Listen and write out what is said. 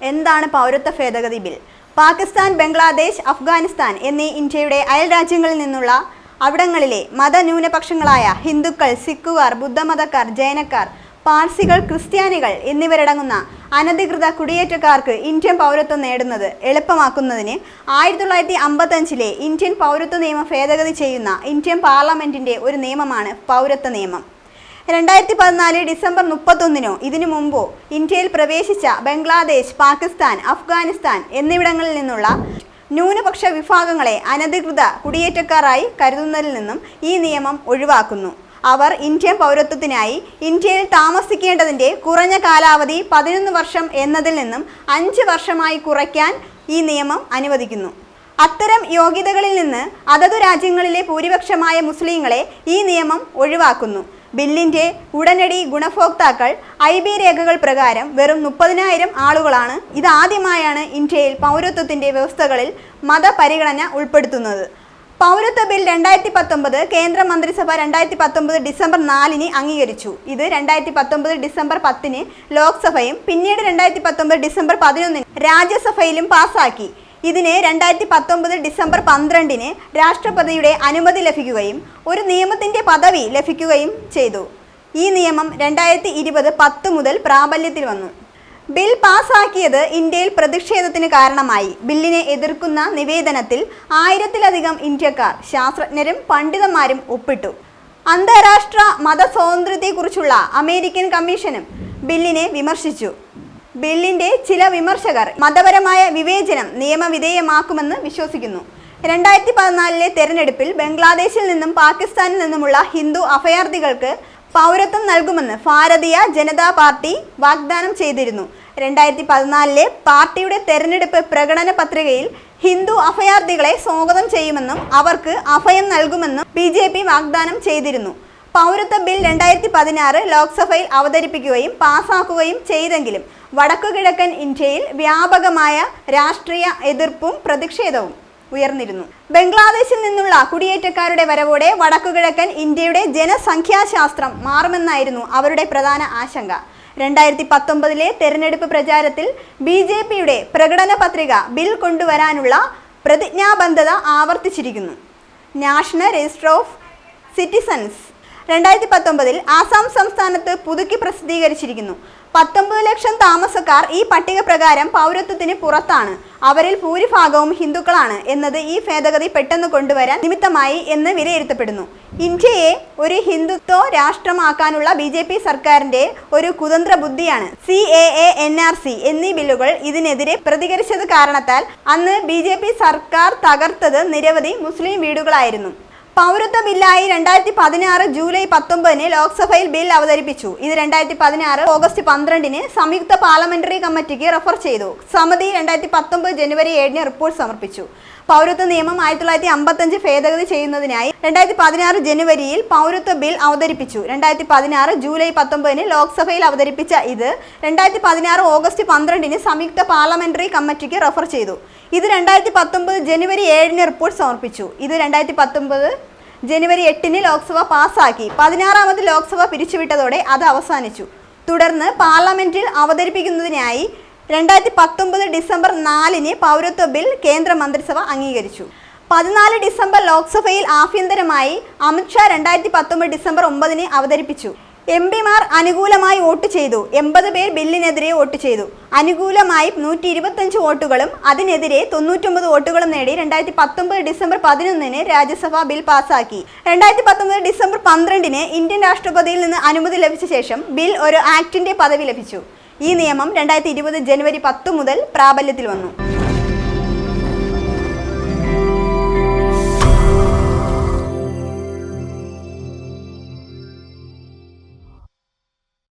എന്താണ് പൗരത്വ ഭേദഗതി ബിൽ? പാകിസ്ഥാൻ ബംഗ്ലാദേശ് അഫ്ഗാനിസ്ഥാൻ എന്നീ ഇന്ത്യയുടെ അയൽ രാജ്യങ്ങളിൽ നിന്നുള്ള അവിടങ്ങളിലെ മതന്യൂനപക്ഷങ്ങളായ ഹിന്ദുക്കൾ സിഖുകാർ ബുദ്ധമതക്കാർ ജൈനക്കാർ പാർസികൾ ക്രിസ്ത്യാനികൾ എന്നിവരടങ്ങുന്ന അനധികൃത കുടിയേറ്റക്കാർക്ക് ഇന്ത്യൻ പൗരത്വം നേടുന്നത് എളുപ്പമാക്കുന്നതിന് ആയിരത്തി തൊള്ളായിരത്തി അമ്പത്തഞ്ചിലെ ഇന്ത്യൻ പൗരത്വ നിയമം ഭേദഗതി ചെയ്യുന്ന ഇന്ത്യൻ പാർലമെന്റിന്റെ ഒരു നിയമമാണ് പൗരത്വ നിയമം. രണ്ടായിരത്തി പതിനാല് ഡിസംബർ മുപ്പത്തൊന്നിനോ ഇതിനു മുമ്പോ ഇന്ത്യയിൽ പ്രവേശിച്ച ബംഗ്ലാദേശ് പാകിസ്ഥാൻ അഫ്ഗാനിസ്ഥാൻ എന്നിവിടങ്ങളിൽ നിന്നുള്ള ന്യൂനപക്ഷ വിഭാഗങ്ങളെ അനധികൃത കുടിയേറ്റക്കാരായി കരുതുന്നതിൽ നിന്നും ഈ നിയമം ഒഴിവാക്കുന്നു. അവർ ഇന്ത്യൻ പൗരത്വത്തിനായി ഇന്ത്യയിൽ താമസിക്കേണ്ടതിന്റെ കുറഞ്ഞ കാലാവധി പതിനൊന്ന് വർഷം എന്നതിൽ നിന്നും അഞ്ച് വർഷമായി കുറയ്ക്കാൻ ഈ നിയമം അനുവദിക്കുന്നു. അത്തരം യോഗ്യതകളിൽ നിന്ന് അതതു രാജ്യങ്ങളിലെ ഭൂരിപക്ഷമായ മുസ്ലിങ്ങളെ ഈ നിയമം ഒഴിവാക്കുന്നു. ബില്ലിന്റെ ഉടനടി ഗുണഭോക്താക്കൾ ഐ ബി രേഖകൾ പ്രകാരം വെറും മുപ്പതിനായിരം ആളുകളാണ്. ഇതാദ്യമായാണ് ഇന്ത്യയിൽ പൗരത്വത്തിന്റെ വ്യവസ്ഥകളിൽ മതപരിഗണന ഉൾപ്പെടുത്തുന്നത്. പൗരത്വ ബിൽ രണ്ടായിരത്തി പത്തൊമ്പത് കേന്ദ്ര മന്ത്രിസഭ രണ്ടായിരത്തി പത്തൊമ്പത് ഡിസംബർ നാലിന് അംഗീകരിച്ചു. ഇത് രണ്ടായിരത്തി പത്തൊമ്പത് ഡിസംബർ പത്തിന് ലോക്സഭയും പിന്നീട് രണ്ടായിരത്തി പത്തൊമ്പത് ഡിസംബർ പതിനൊന്നിന് രാജ്യസഭയിലും പാസാക്കി. ഇതിന് രണ്ടായിരത്തി പത്തൊമ്പത് ഡിസംബർ പന്ത്രണ്ടിന് രാഷ്ട്രപതിയുടെ അനുമതി ലഭിക്കുകയും ഒരു നിയമത്തിന്റെ പദവി ലഭിക്കുകയും ചെയ്തു. ഈ നിയമം രണ്ടായിരത്തി ഇരുപത് പത്ത് മുതൽ പ്രാബല്യത്തിൽ വന്നു. ബിൽ പാസാക്കിയത് ഇന്ത്യയിൽ പ്രതിഷേധത്തിന് കാരണമായി. ബില്ലിനെ എതിർക്കുന്ന നിവേദനത്തിൽ ആയിരത്തിലധികം ഇന്ത്യക്കാർ ശാസ്ത്രജ്ഞരും പണ്ഡിതന്മാരും ഒപ്പിട്ടു. അന്താരാഷ്ട്ര മതസ്വാതന്ത്ര്യത്തെക്കുറിച്ചുള്ള അമേരിക്കൻ കമ്മീഷനും ബില്ലിനെ വിമർശിച്ചു. ബില്ലിന്റെ ചില വിമർശകർ മതപരമായ വിവേചനം നിയമവിധേയമാക്കുമെന്ന് വിശ്വസിക്കുന്നു. രണ്ടായിരത്തി പതിനാലിലെ തെരഞ്ഞെടുപ്പിൽ ബംഗ്ലാദേശിൽ നിന്നും പാകിസ്ഥാനിൽ നിന്നുമുള്ള ഹിന്ദു അഭയാർത്ഥികൾക്ക് പൗരത്വം നൽകുമെന്ന് ഭാരതീയ ജനതാ പാർട്ടി വാഗ്ദാനം ചെയ്തിരുന്നു. രണ്ടായിരത്തി പതിനാലിലെ പാർട്ടിയുടെ തെരഞ്ഞെടുപ്പ് പ്രകടന പത്രികയിൽ ഹിന്ദു അഭയാർത്ഥികളെ സ്വാഗതം ചെയ്യുമെന്നും അവർക്ക് അഭയം നൽകുമെന്നും ബി വാഗ്ദാനം ചെയ്തിരുന്നു. പൗരത്വ ബിൽ രണ്ടായിരത്തി പതിനാറ് ലോക്സഭയിൽ അവതരിപ്പിക്കുകയും പാസാക്കുകയും ചെയ്തെങ്കിലും വടക്കുകിഴക്കൻ ഇന്ത്യയിൽ വ്യാപകമായ രാഷ്ട്രീയ എതിർപ്പും പ്രതിഷേധവും ഉയർന്നിരുന്നു. ബംഗ്ലാദേശിൽ നിന്നുള്ള കുടിയേറ്റക്കാരുടെ വരവോടെ വടക്കുകിഴക്കൻ ഇന്ത്യയുടെ ജനസംഖ്യാശാസ്ത്രം മാറുമെന്നായിരുന്നു അവരുടെ പ്രധാന ആശങ്ക. രണ്ടായിരത്തി പത്തൊമ്പതിലെ തെരഞ്ഞെടുപ്പ് പ്രചാരത്തിൽ ബി ജെ പിയുടെ പ്രകടന പത്രിക ബിൽ കൊണ്ടുവരാനുള്ള പ്രതിജ്ഞാബദ്ധത ആവർത്തിച്ചിരിക്കുന്നു. നാഷണൽ രജിസ്റ്റർ ഓഫ് സിറ്റിസൺസ് രണ്ടായിരത്തി പത്തൊമ്പതിൽ ആസാം സംസ്ഥാനത്ത് പുതുക്കി പ്രസിദ്ധീകരിച്ചിരിക്കുന്നു. പത്തൊമ്പത് ലക്ഷം താമസക്കാർ ഈ പട്ടിക പ്രകാരം പൗരത്വത്തിന് പുറത്താണ്. അവരിൽ ഭൂരിഭാഗവും ഹിന്ദുക്കളാണ് എന്നത് ഈ ഭേദഗതി പെട്ടെന്ന് കൊണ്ടുവരാൻ നിമിത്തമായി എന്ന് വിലയിരുത്തപ്പെടുന്നു. ഇന്ത്യയെ ഒരു ഹിന്ദുത്വ രാഷ്ട്രമാക്കാനുള്ള ബി ജെ പി സർക്കാരിന്റെ ഒരു കുതന്ത്ര ബുദ്ധിയാണ് C A A N R C എന്നീ ബില്ലുകൾ ഇതിനെതിരെ പ്രതികരിച്ചത് കാരണത്താൽ അന്ന് ബി ജെ പി സർക്കാർ തകർത്തത് നിരവധി മുസ്ലിം വീടുകളായിരുന്നു. പൗരത്വ ബില്ലായി രണ്ടായിരത്തി പതിനാറ് ജൂലൈ പത്തൊമ്പതിന് ലോക്സഭയിൽ ബിൽ അവതരിപ്പിച്ചു. ഇത് രണ്ടായിരത്തി പതിനാറ് ഓഗസ്റ്റ് പന്ത്രണ്ടിന് സംയുക്ത പാർലമെന്ററി കമ്മിറ്റിക്ക് റെഫർ ചെയ്തു. സമിതി രണ്ടായിരത്തി പത്തൊമ്പത് ജനുവരി ഏഴിന് റിപ്പോർട്ട് സമർപ്പിച്ചു. പൗരത്വ നിയമം ആയിരത്തി തൊള്ളായിരത്തി അമ്പത്തഞ്ച് ഭേദഗതി ചെയ്യുന്നതിനായി രണ്ടായിരത്തി പതിനാറ് ജനുവരിയിൽ പൗരത്വ ബിൽ അവതരിപ്പിച്ചു. രണ്ടായിരത്തി പതിനാറ് ജൂലൈ പത്തൊമ്പതിന് ലോക്സഭയിൽ അവതരിപ്പിച്ച ഇത് രണ്ടായിരത്തി പതിനാറ് ഓഗസ്റ്റ് പന്ത്രണ്ടിന് സംയുക്ത പാർലമെന്ററി കമ്മിറ്റിക്ക് റെഫർ ചെയ്തു. ഇത് രണ്ടായിരത്തി പത്തൊമ്പത് ജനുവരി ഏഴിന് റിപ്പോർട്ട് സമർപ്പിച്ചു. ഇത് രണ്ടായിരത്തി പത്തൊമ്പത് ജനുവരി എട്ടിന് ലോക്സഭ പാസാക്കി പതിനാറാമത് ലോക്സഭ പിരിച്ചുവിട്ടതോടെ അത് അവസാനിച്ചു. തുടർന്ന് പാർലമെന്റിൽ അവതരിപ്പിക്കുന്നതിനായി രണ്ടായിരത്തി പത്തൊമ്പത് ഡിസംബർ നാലിന് പൗരത്വ ബിൽ കേന്ദ്ര മന്ത്രിസഭ അംഗീകരിച്ചു. പതിനാല് ഡിസംബർ ലോക്സഭയിൽ ആഭ്യന്തരമായി അമിത്ഷാ രണ്ടായിരത്തി പത്തൊമ്പത് ഡിസംബർ ഒമ്പതിന് അവതരിപ്പിച്ചു. എം പിമാർ അനുകൂലമായി വോട്ട് ചെയ്തു. എൺപത് പേർ ബില്ലിനെതിരെ വോട്ട് ചെയ്തു. അനുകൂലമായി നൂറ്റി ഇരുപത്തഞ്ച് വോട്ടുകളും അതിനെതിരെ തൊണ്ണൂറ്റൊമ്പത് വോട്ടുകളും നേടി രണ്ടായിരത്തി പത്തൊമ്പത് ഡിസംബർ പതിനൊന്നിന് രാജ്യസഭ ബിൽ പാസാക്കി രണ്ടായിരത്തി പത്തൊമ്പത് ഡിസംബർ പന്ത്രണ്ടിന് ഇന്ത്യൻ രാഷ്ട്രപതിയിൽ നിന്ന് അനുമതി ലഭിച്ച ശേഷം ബിൽ ഒരു ആക്ടിന്റെ പദവി ലഭിച്ചു. ഈ നിയമം രണ്ടായിരത്തി ഇരുപത് ജനുവരി പത്ത് മുതൽ പ്രാബല്യത്തിൽ വന്നു.